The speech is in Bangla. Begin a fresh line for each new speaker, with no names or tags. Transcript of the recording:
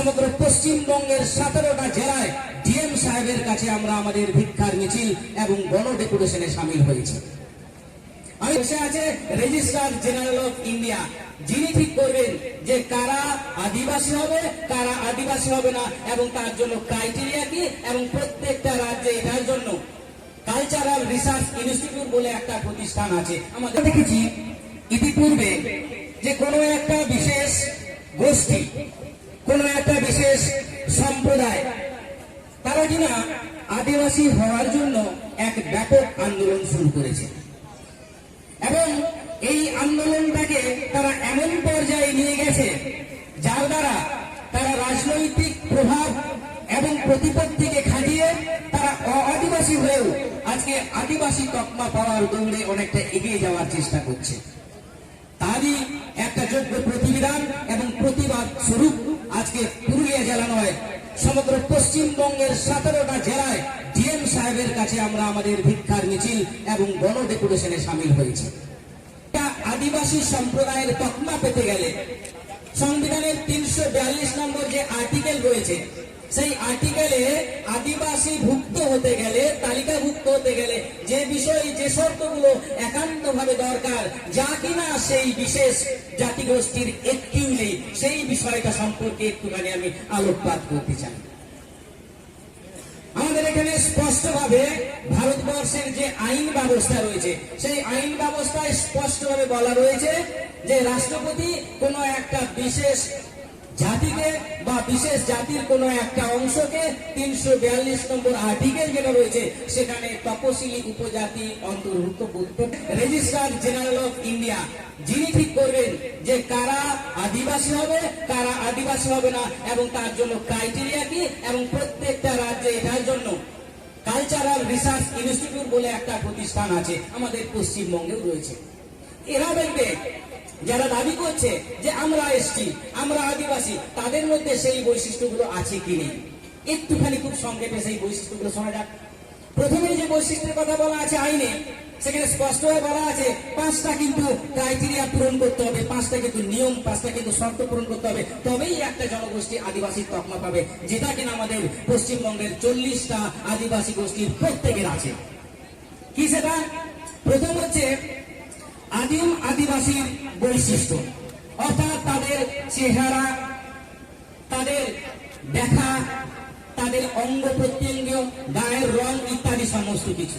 সমগ্র পশ্চিমবঙ্গের সতেরোটা জেলায় ডিএম সাহেবের কাছে আমরা আমাদের ভিক্ষার মিছিল এবং গণ ডেপুটেশনে সামিল হয়েছি। আমি আছে রেজিস্ট্রার জেনারেল অফ ইন্ডিয়া। যিনি ঠিক করবেন যে কারা আদিবাসী হবে, কারা আদিবাসী হবে না এবং তার জন্য ক্রাইটেরিয়া কি এবং প্রত্যেকটা রাজ্যে এটার জন্য কালচারাল রিসার্চ ইনস্টিটিউট বলে একটা প্রতিষ্ঠান আছে। আমাদের দেখেছি ইতিপূর্বে যে কোনো একটা বিশেষ গোষ্ঠী কোনো একটা বিশেষ সম্প্রদায়। তারা কিনা আদিবাসী হওয়ার জন্য এক ব্যাপক আন্দোলন শুরু করেছে। এবং এই আন্দোলনটাকে তারা এমন পর্যায়ে নিয়ে গেছে, যার দ্বারা তারা রাজনৈতিক প্রভাব এবং প্রতিপত্তিকে খাটিয়ে তারা আদিবাসী হয়েও আজকে আদিবাসী তকমা পাওয়ার দৌড়ে অনেকটা এগিয়ে যাওয়ার চেষ্টা করছে। তারই একটা যোগ্য প্রতিবিধান এবং প্রতিবাদ স্বরূপ আজকে পুরুলিয়া জেলা নয়, সমগ্র পশ্চিমবঙ্গের সতেরোটা জেলায় ডিএম সাহেবের কাছে আমরা আমাদের ভিক্ষার মিছিল এবং গণ ডেপুটেশনে সামিল হয়েছি। আদিবাসী সম্প্রদায়ের তকমা পেতে গেলে সংবিধানের তিনশো বিয়াল্লিশ নম্বর যে আর্টিকেল রয়েছে, সেই আর্টিকেলে আদিবাসী ভুক্ত হতে গেলে তালিকাভুক্ত হতে গেলে যে বিষয়, যে শর্তগুলো একান্ত ভাবে দরকার, যা কিনা সেই বিশেষ জাতিগোষ্ঠীর একটিও নেই, সেই বিষয়টা সম্পর্কে একটুখানি আমি আলোকপাত করতে চাই। আমাদের এখানে স্পষ্টভাবে ভারতবর্ষের যে আইন ব্যবস্থা রয়েছে, সেই আইন ব্যবস্থায় স্পষ্টভাবে বলা রয়েছে যে রাষ্ট্রপতি কোনো একটা বিশেষ জাতিকে বা বিশেষ জাতির কোনো একটা অংশকে তিনশো বিয়াল্লিশ নম্বর আর্টিকেল যেটা রয়েছে, সেখানে তপশিলি উপজাতি অন্তর্ভুক্ত করতে রেজিস্ট্রার জেনারেল অফ ইন্ডিয়া। যিনি ঠিক করবেন যে কারা আদিবাসী হবে, কারা আদিবাসী হবে না, এবং তার জন্য ক্রাইটেরিয়া কি, এবং প্রত্যেকটা রাজ্যে এটার জন্য কালচারাল রিসার্চ ইনস্টিটিউট বলে একটা প্রতিষ্ঠান আছে, আমাদের পশ্চিমবঙ্গেও রয়েছে। এরা দেখবে যারা দাবি করছে যে আমরা এসছি, আমরা আদিবাসী, তাদের মধ্যে সেই বৈশিষ্ট্যগুলো আছে কি নেই? একটুখানি খুব সংক্ষেপে সেই বৈশিষ্ট্যগুলো শোনা যাক। প্রথমে যে বৈশিষ্ট্যের কথা বলা আছে আইনে, সেখানে স্পষ্ট হয়ে বলা আছে, পাঁচটা কিন্তু ক্রাইটেরিয়া পূরণ করতে হবে, পাঁচটা কিন্তু নিয়ম, পাঁচটা কিন্তু শর্ত পূরণ করতে হবে, তবেই একটা জনগোষ্ঠী আদিবাসী তকমা পাবে। যেটা কিনা আমাদের পশ্চিমবঙ্গের চল্লিশটা আদিবাসী গোষ্ঠীর প্রত্যেকের আছে। কি সেটা? প্রথম হচ্ছে আদিম আদিবাসীর বৈশিষ্ট্য। অর্থাৎ তাদের চেহারা তাদের দেখা তাদের অঙ্গ প্রত্যঙ্গ গায়ের রং ইত্যাদি সমস্ত কিছু।